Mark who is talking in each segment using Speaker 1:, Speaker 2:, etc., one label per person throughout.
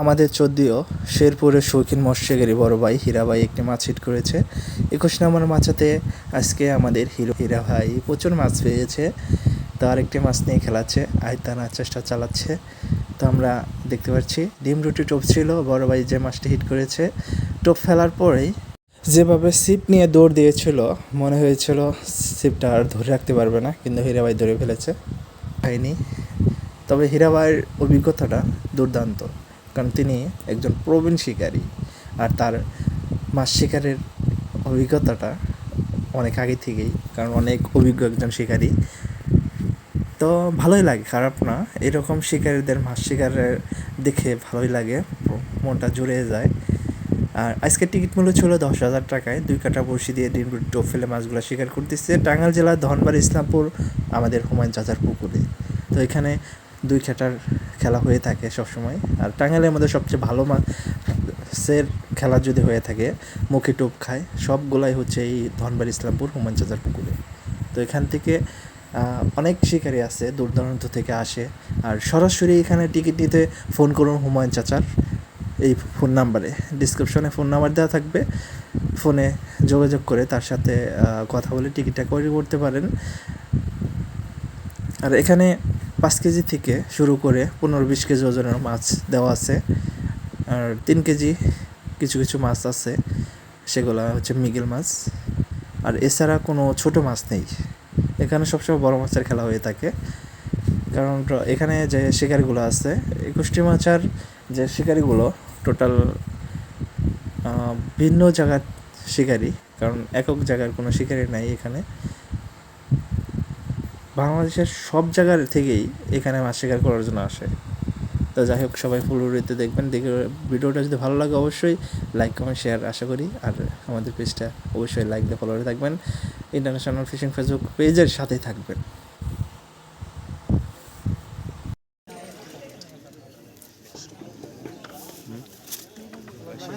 Speaker 1: আমাদের চোদ্দিও শেরপুরের শৌখিন মৎস্যকারী বড় ভাই হীরা ভাই একটি মাছ হিট করেছে। একুশ নম্বর মাছাতে আজকে আমাদের হিরো হীরা ভাই প্রচুর মাছ পেয়েছে। তো আরেকটি মাছ নিয়ে খেলাচ্ছে আয়তানার চেষ্টা চালাচ্ছে। তো আমরা দেখতে পাচ্ছি, ডিম রুটি টোপ ছিল, বড় ভাই যে মাছটি হিট করেছে, টোপ ফেলার পরেই যেভাবে সিপ নিয়ে দৌড় দিয়েছিল, মনে হয়েছিল সিপটা আর ধরে রাখতে পারবে না, কিন্তু হীরা ভাই ধরে ফেলেছে। হয়নি। তবে হীরাবাইয়ের অভিজ্ঞতাটা দুর্দান্ত, কারণ তিনি একজন প্রবীণ শিকারী, আর তার মাছ শিকারের অভিজ্ঞতাটা অনেক আগে থেকেই, কারণ অনেক অভিজ্ঞ একজন শিকারী। তো ভালোই লাগে, খারাপ না। এরকম শিকারীদের মাছ শিকারের দেখে ভালোই লাগে, মনটা জুড়ে যায়। আর আজকের টিকিট মূল্য ছিল দশ হাজার টাকায়। দুই কাটা বড়শি দিয়ে ডিম টোপ ফেলে মাছগুলো শিকার করতেছে। টাঙ্গাইল জেলার ধনবাড়ি ইসলামপুর, আমাদের হুমায়ুন চাচার পুকুরে। তো এখানে দুই কাটার খেলা হয়ে থাকে সবসময়। আর টাঙ্গাইলের মধ্যে সবচেয়ে ভালো মাছের খেলা যদি হয়ে থাকে, মুখে টোপ খায়, সবগুলাই হচ্ছে এই ধনবাড়ি ইসলামপুর, হুমায়ুন চাচার পুকুরে। তো এখান থেকে অনেক শিকারী আছে, দূর দূরান্ত থেকে আসে। আর সরাসরি এখানে টিকিট নিতে ফোন করুন হুমায়ুন চাচার। এই ফোন নাম্বারে। ডিসক্রিপশনে ফোন নাম্বার দেওয়া থাকবে। ফোনে যোগাযোগ করে তার সাথে কথা বলে টিকিটটা করে করতে পারেন। আর এখানে পাঁচ কেজি থেকে শুরু করে পনেরো বিশ কেজি ওজনের মাছ দেওয়া আছে। আর তিন কেজি কিছু কিছু মাছ আছে। সেগুলো হচ্ছে মিগেল মাছ। আর এছাড়া কোনো ছোট মাছ নেই। এখানে সবসময় বড় মাছের খেলা হয়ে থাকে। কারণ এখানে যে শিকারিগুলো আছে, একুশটি মাছ আর যে শিকারিগুলো টোটাল ভিন্ন জায়গার শিকারি, কারণ একক জায়গার কোনো শিকারি নাই এখানে। বাংলাদেশের সব জায়গার থেকেই এখানে মাছ শিকার করার জন্য আসে। তো যাই হোক, সবাই ফুলুরিতে দেখবেন। দেখে ভিডিওটা যদি ভালো লাগে অবশ্যই লাইক কমেন্ট শেয়ার আশা করি। আর আমাদের পেজটা অবশ্যই লাইক দিয়ে ফলো করে থাকবেন। ইন্টারন্যাশনাল ফিশিং ফেসবুক পেজের সাথেই থাকবেন
Speaker 2: বাস ঘাস কাপ নাকি
Speaker 3: না না মিরকে মিরকে
Speaker 2: মিরকে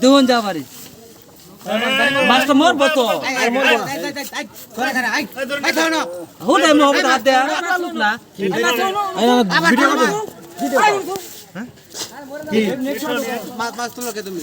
Speaker 2: ধরেন
Speaker 4: যা পারি মাছটা মরবো তো হুলে হাত দেয়া না
Speaker 3: ভিডিও
Speaker 4: মাছ মাছ তুলো কে তুমি